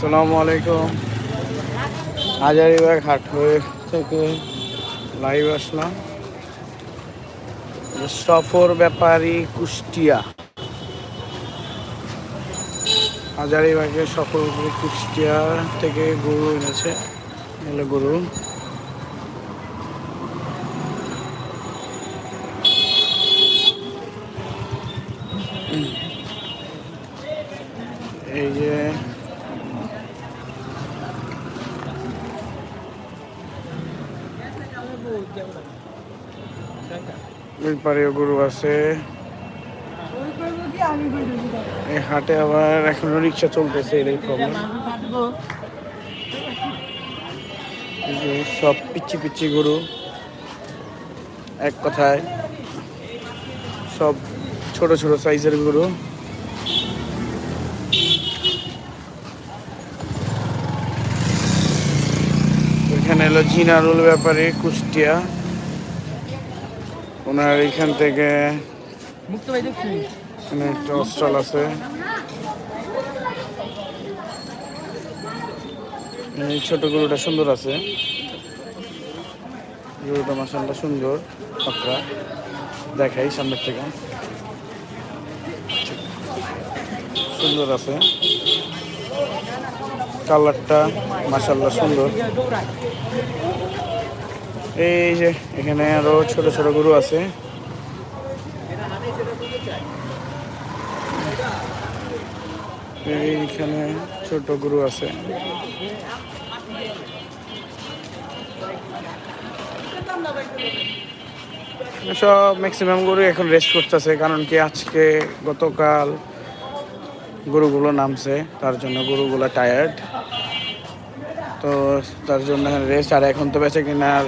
আসসালামু আলাইকুম। হাজারিবাগ হাট থেকে লাইভ আসলাম। সফর ব্যাপারী কুষ্টিয়া। হাজারিবাগের সফর কুষ্টিয়া থেকে গরু এনেছে। এলো গরু। এই যে পাড়েও গরু আছে। এই হাটে আবার এখনও রিক্সা চলতেছে এই যে সব পিচ্ছি পিচ্ছি গরু, এক কথায়। সব ছোট ছোট সাইজের গরু। এখানে এলো জিনারুল ব্যাপারে, কুষ্টিয়া। ওনার এখান থেকে এখানে একটা আছে। এই ছোট গরুটা সুন্দর আছে। গরুটা মাসানটা সুন্দর পাকড়া দেখাই সামনের থেকে। সুন্দর আছে। কালারটা মাসাল্লাহ সুন্দর। এই যে, এখানে আরও ছোট ছোট গরু আছে। এইখানে ছোট গরু আছে। সব ম্যাক্সিমাম গরু এখন রেস্ট করতেছে, কারণ কি আজকে গতকাল গরুগুলো নামছে, তার জন্য গরুগুলো টায়ার্ড তো তার জন্য রেস্ট আর এখন তো বেঁচে কিনার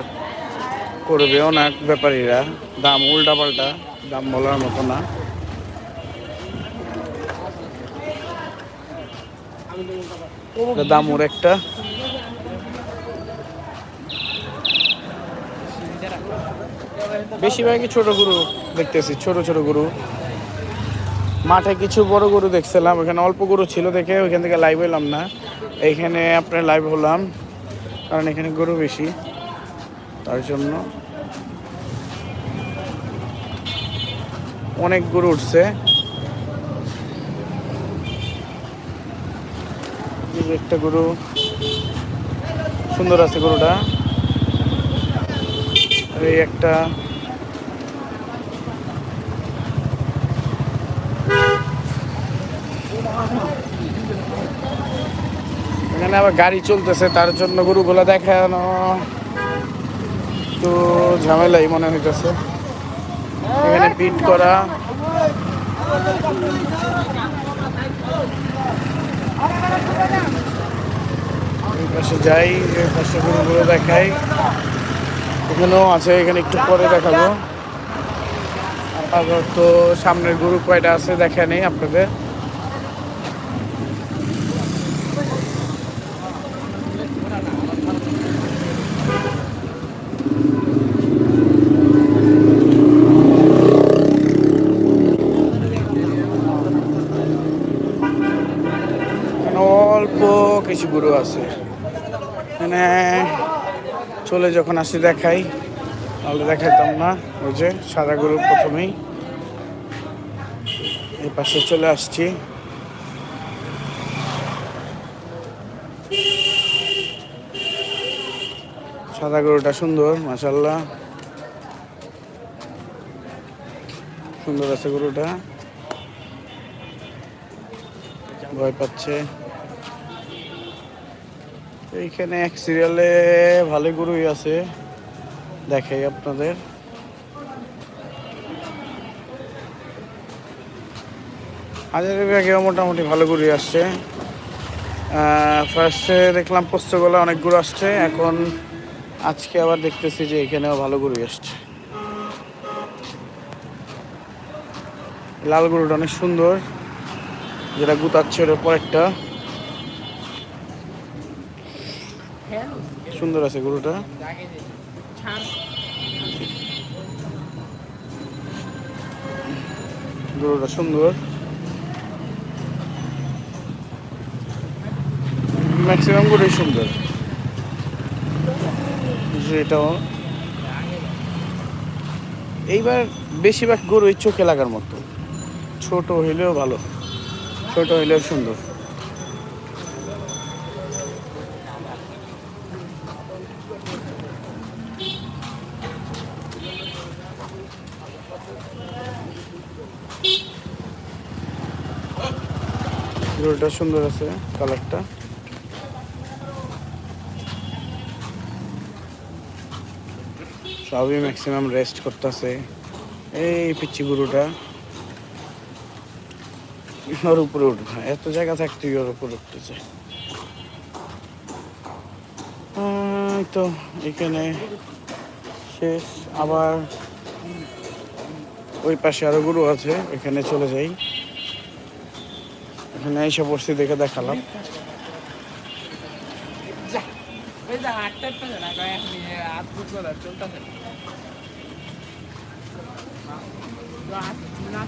করবেও না ব্যাপারীরা। দাম উল্টা পাল্টা দাম বলার মতো না। দাম ওর একটা। বেশিরভাগই ছোট গরু দেখতেছি, ছোট ছোট গরু। মাঠে কিছু বড় গরু দেখছিলাম এখানে অল্প গরু ছিল দেখে ওইখান থেকে লাইভ হলাম না। এইখানে আপনার লাইভ হলাম, কারণ এখানে গরু বেশি। তার জন্য অনেক গরু উঠছে। একটা গরু, সুন্দর আছে গরুটা। এই একটা এখানে আবার গাড়ি চলতেছে, তার জন্য গরুগুলো দেখানো। একটু ঝামেলাই মনে হইতেছে। এখানে পিট করা। এই পাশে যাই, এই পাশে গরুগুলো দেখাই। এখানেও আছে, এখানে একটু পরে দেখাবো। তো সামনের গরু কয়টা আছে, দেখা নেই আপনাদের এখানে অল্প কিছু গরু আছে। মানে চলে যখন আসি দেখাই, তাহলে দেখাইতাম না। ওই যে সাদা গরু প্রথমেই। এই পাশে চলে আসছি। সাদা গরুটা সুন্দর মাসাল্লাহ সুন্দর আছে গরুটা। ভয় পাচ্ছে। এইখানে এক সিরিয়ালে ভালো গরুই আছে। দেখাই আপনাদের। হাজারের ব্যাগেও মোটামুটি ভালো গরুই আসছে। ফার্স্টে দেখলাম পোস্তগোলা অনেক গরু আসছে। এখন আজকে আবার দেখতেছি যে এখানেও ভালো গরুই আসছে। লাল গরুটা অনেক সুন্দর। যেটা গুতাচ্ছে ওর পরেরটা সুন্দর আছে গরুটা। গরুটা সুন্দর। ম্যাক্সিমাম গরুই সুন্দর। এটাও। এইবার বেশিরভাগ গরুই চোখে লাগার মতো। ছোট হইলেও ভালো। ছোট হইলেও সুন্দর। গরুটা সুন্দর আছে, কালারটা। সবই ম্যাক্সিমাম রেস্ট করতেছে। এই পিচ্ছি গরুটা। ওর উপরে উঠবে এত জায়গা থাকতে ওর উপরে উঠতেছে। তো এখানে শেষ। আবার ওই পাশে আরও গরু আছে, এখানে চলে যাই। এখানে এসে বসছি দেখে দেখালাম। না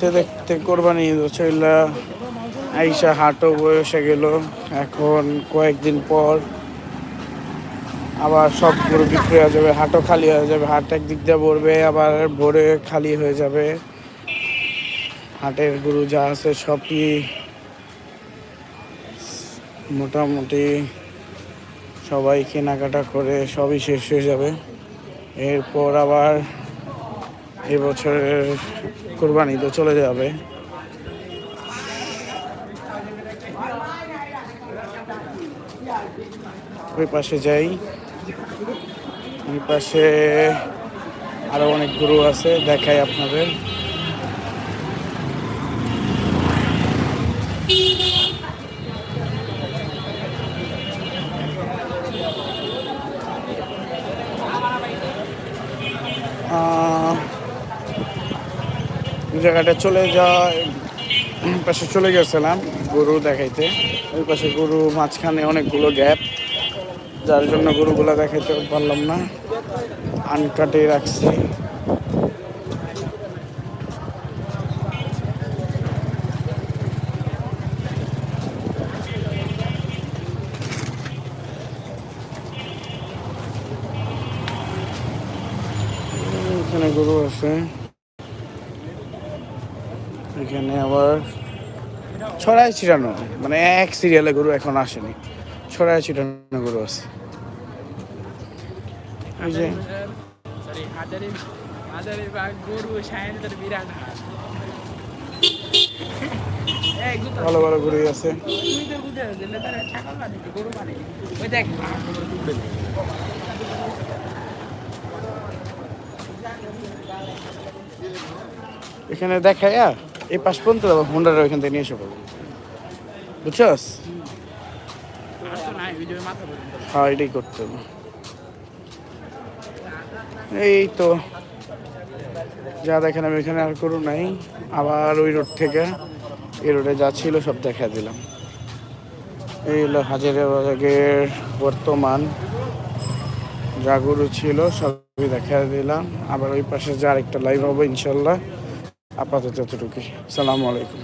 দেখতে দেখতে কোরবানি ঈদ চইলা আইসা হাটও বয়সে গেল, এখন কয়েকদিন পর আবার সব গরু বিক্রি হয়ে যাবে হাটও খালি হয়ে যাবে, হাট একদিক দিয়ে ভরবে, আবার ভোরে খালি হয়ে যাবে। হাটের গরু যা আছে সবই মোটামুটি সবাই কেনাকাটা করে সবই শেষ হয়ে যাবে। এরপর আবার এবছরের কোরবানি তো চলে যাবে। ওই পাশে যাই। ওই পাশে আরও অনেক গরু আছে দেখাই আপনাদের। আহ, জায়গাটা চলে যায়, পাশে চলে গেছিলাম গরু দেখাইতে। ওই পাশে গরু মাঝখানে অনেকগুলো গ্যাপ যার জন্য গরুগুলো দেখাইতে পারলাম না। আনকাটে রাখছি। এখানে গরু আছে। এখানে আবার ছড়াই ছিটানো মানে এক সিরিয়ালে গরু এখন আসেনি। ছড়াই ছিটানো গরু আছে। ভালো ভালো আছে। গরু দেখ। এখানে দেখায় এই পাশ পর্যন্ত হুন্ডার ওইখান থেকে নিয়ে এসে পড়ব। বুঝছস? হ্যাঁ এটাই করতে হবে। এই তো, যা দেখেন আমি এখানে আর করু নাই, আবার ওই রোড থেকে এই রোডে যা ছিল সব দেখা দিলাম। এই হলো হাজারের বর্তমান, যা গরু ছিল সবই দেখা দিলাম। আবার ওই পাশে যা আরেকটা লাইভ হবে, ইনশাল্লাহ। আপাতত এতটুকুই সালামু আলাইকুম।